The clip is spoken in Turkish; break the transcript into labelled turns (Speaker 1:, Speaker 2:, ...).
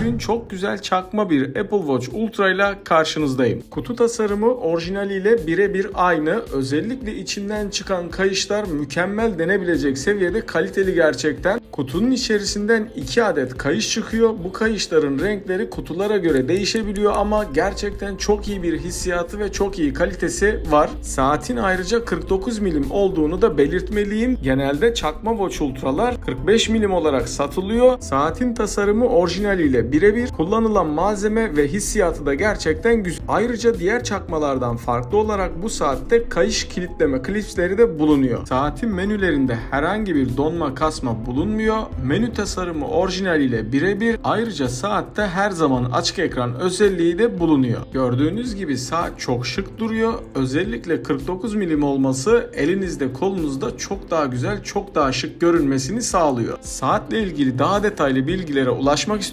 Speaker 1: Bugün çok güzel çakma bir Apple Watch Ultra ile karşınızdayım. Kutu tasarımı orijinaliyle birebir aynı. Özellikle içinden çıkan kayışlar mükemmel denebilecek seviyede kaliteli gerçekten. Kutunun içerisinden 2 adet kayış çıkıyor. Bu kayışların renkleri kutulara göre değişebiliyor ama gerçekten çok iyi bir hissiyatı ve çok iyi kalitesi var. Saatin ayrıca 49 milim olduğunu da belirtmeliyim. Genelde çakma Watch Ultra'lar 45 milim olarak satılıyor. Saatin tasarımı orijinaliyle birebir. Kullanılan malzeme ve hissiyatı da gerçekten güzel. Ayrıca diğer çakmalardan farklı olarak bu saatte kayış kilitleme klipsleri de bulunuyor. Saatin menülerinde herhangi bir donma kasma bulunmuyor. Menü tasarımı orijinaliyle birebir. Ayrıca saatte her zaman açık ekran özelliği de bulunuyor. Gördüğünüz gibi saat çok şık duruyor. Özellikle 49 milim olması elinizde kolunuzda çok daha güzel, çok daha şık görünmesini sağlıyor. Saatle ilgili daha detaylı bilgilere ulaşmak